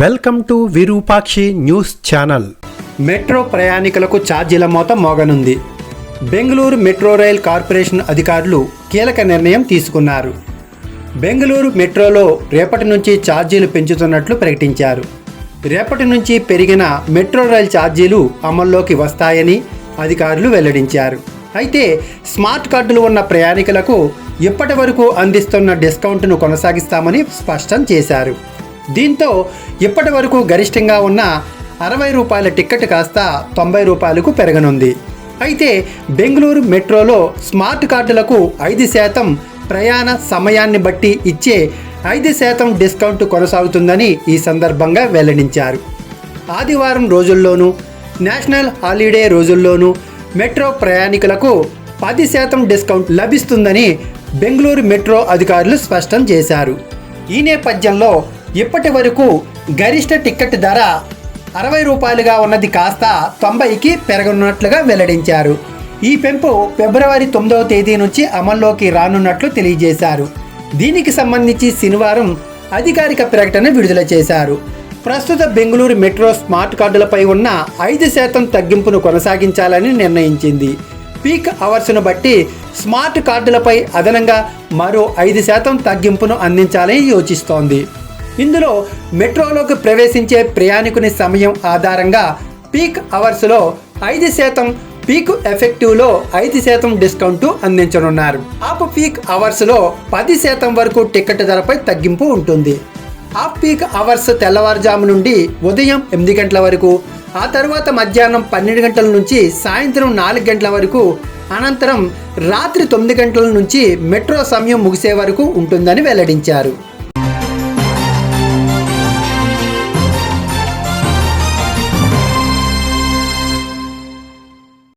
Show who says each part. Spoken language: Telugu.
Speaker 1: Welcome to Virupakshi news channel. Metro ప్రయాణికులకు ఛార్జీల మోత మోగనుంది. బెంగళూరు మెట్రో రైల్ కార్పొరేషన్ అధికారులు కీలక నిర్ణయం తీసుకున్నారు. బెంగళూరు మెట్రోలో రేపటి నుంచి ఛార్జీలు పెంచుతున్నట్లు ప్రకటించారు. రేపటి నుంచి పెరిగిన మెట్రో రైల్ ఛార్జీలు అమల్లోకి వస్తాయని అధికారులు వెల్లడించారు. అయితే స్మార్ట్ కార్డులు ఉన్న ప్రయాణికులకు ఇప్పటి వరకు అందిస్తున్న డిస్కౌంట్ను కొనసాగిస్తామని స్పష్టం చేశారు. దీంతో ఇప్పటి వరకు గరిష్టంగా ఉన్న అరవై రూపాయల టిక్కెట్ కాస్త తొంభై రూపాయలకు పెరగనుంది. అయితే బెంగళూరు మెట్రోలో స్మార్ట్ కార్డులకు ఐదు శాతం ప్రయాణ సమయాన్ని బట్టి ఇచ్చే ఐదు శాతం డిస్కౌంట్ కొనసాగుతుందని ఈ సందర్భంగా వెల్లడించారు. ఆదివారం రోజుల్లోనూ నేషనల్ హాలిడే రోజుల్లోనూ మెట్రో ప్రయాణికులకు పది శాతం డిస్కౌంట్ లభిస్తుందని బెంగళూరు మెట్రో అధికారులు స్పష్టం చేశారు. ఈ నేపథ్యంలో ఇప్పటి వరకు గరిష్ట టికెట్ ధర అరవై రూపాయలుగా ఉన్నది కాస్త తొంభైకి పెరగనున్నట్లుగా వెల్లడించారు. ఈ పెంపు ఫిబ్రవరి తొమ్మిదవ తేదీ నుంచి అమల్లోకి రానున్నట్లు తెలియజేశారు. దీనికి సంబంధించి శనివారం అధికారిక ప్రకటన విడుదల చేశారు. ప్రస్తుత బెంగళూరు మెట్రో స్మార్ట్ కార్డులపై ఉన్న ఐదు శాతం తగ్గింపును కొనసాగించాలని నిర్ణయించింది. పీక్ అవర్స్ను బట్టి స్మార్ట్ కార్డులపై అదనంగా మరో ఐదు శాతం తగ్గింపును అందించాలని యోచిస్తోంది. ఇందులో మెట్రోలోకి ప్రవేశించే ప్రయాణికుని సమయం ఆధారంగా పీక్ అవర్స్లో ఐదు శాతం పీక్ ఎఫెక్టివ్లో ఐదు శాతం డిస్కౌంట్ అందించనున్నారు. ఆఫ్ పీక్ అవర్స్లో పది శాతం వరకు టికెట్ ధరపై తగ్గింపు ఉంటుంది. ఆఫ్ పీక్ అవర్స్ తెల్లవారుజాము నుండి ఉదయం ఎనిమిది గంటల వరకు ఆ తర్వాత మధ్యాహ్నం పన్నెండు గంటల నుంచి సాయంత్రం నాలుగు గంటల వరకు అనంతరం రాత్రి తొమ్మిది గంటల నుంచి మెట్రో సమయం ముగిసే వరకు ఉంటుందని వెల్లడించారు.